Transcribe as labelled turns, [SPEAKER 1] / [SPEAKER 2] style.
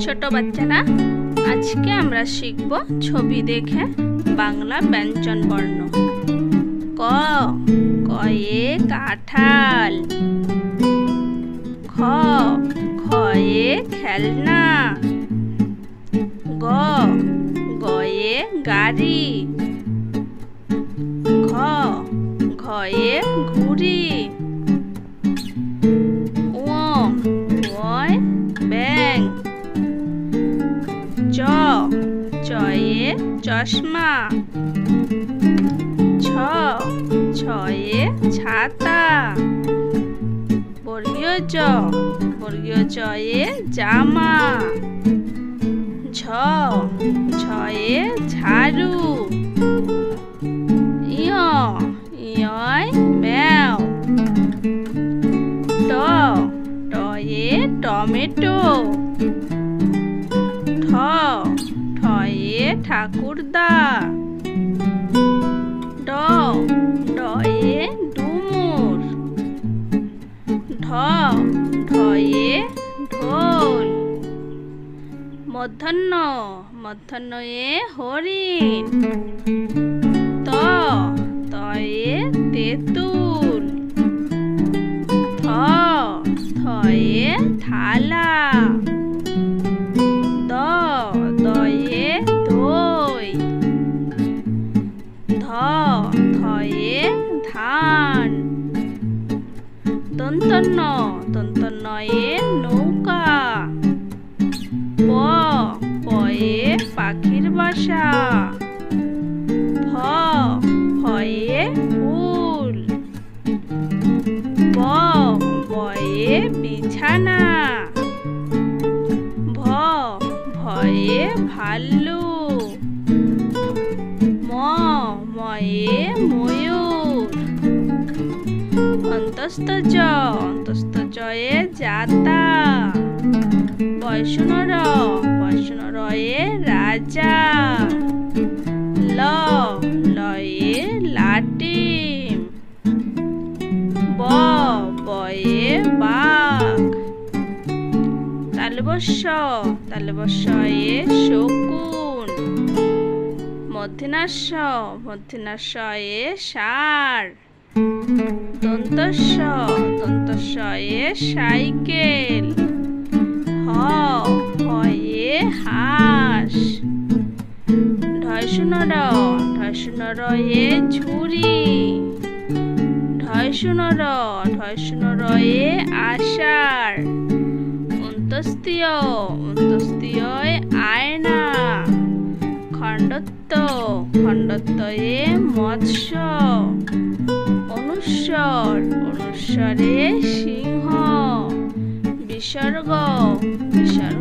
[SPEAKER 1] ছোট বাচ্চারা, আজকে আমরা শিখব ছবি দেখে বাংলা ব্যঞ্জন বর্ণ। ক কয়ে কাঁঠাল। খ খয়ে খেলনা। গ, গয়ে গাড়ি। ঘ, ঘয়ে ঘুড়ি। চয়ে চশমা। ছ, ছয়ে ছাতা। বর্গীয় জ, বর্গীয় জয়ে জামা। ঝ, ছয়ে ঝাড়ু। ইয়, ইয়য় ম্যাও। ট, টয়ে টমেটো। ঠয়ে ঠাকুরদা। ড ডয়ে ডুমুর। ঢ ঢয়ে ঢোল। মধ্যাহ্ন মধ্যাহ্নয়ে হরিণ। ত তয়ে তেঁতুল। থ থয়ে থালা। দন্তন্য দন্তন্নয়ে নৌকা। প, পয়ে পাখির বাসা। ফ ফয়ে ফুল। ব বয়ে বিছানা। ভ, ভয়ে ভাল্লু। ম, ময়ে অন্তস্থ জ অন্তস্থ জয়ে যাতা। বৈষ্ণর বৈষ্ণরয়ে রাজা। ল, লয়ে লাটিম ব, বয়ে বাঘ। তালবস্য তালবস্যয়ে শকুন। মধ্যনাস্য মধ্যনাস্যয়ে ষাঁড় দন্তস্য দন্তস্যয়ে সাইকেল। হ, হয়ে হাঁস। ঢয়শুনর ঢয়শুনরয়ে ঝুড়ি ঢয়শুনর ঢয়শুনরয়ে আষাঢ়। অন্তস্তীয় অন্তস্তীয় আয়না খণ্ডত্ব খণ্ডত্বয়ে মৎস্য অনুস্বর অনুস্বরে সিংহ বিসর্গ বিসর্গ।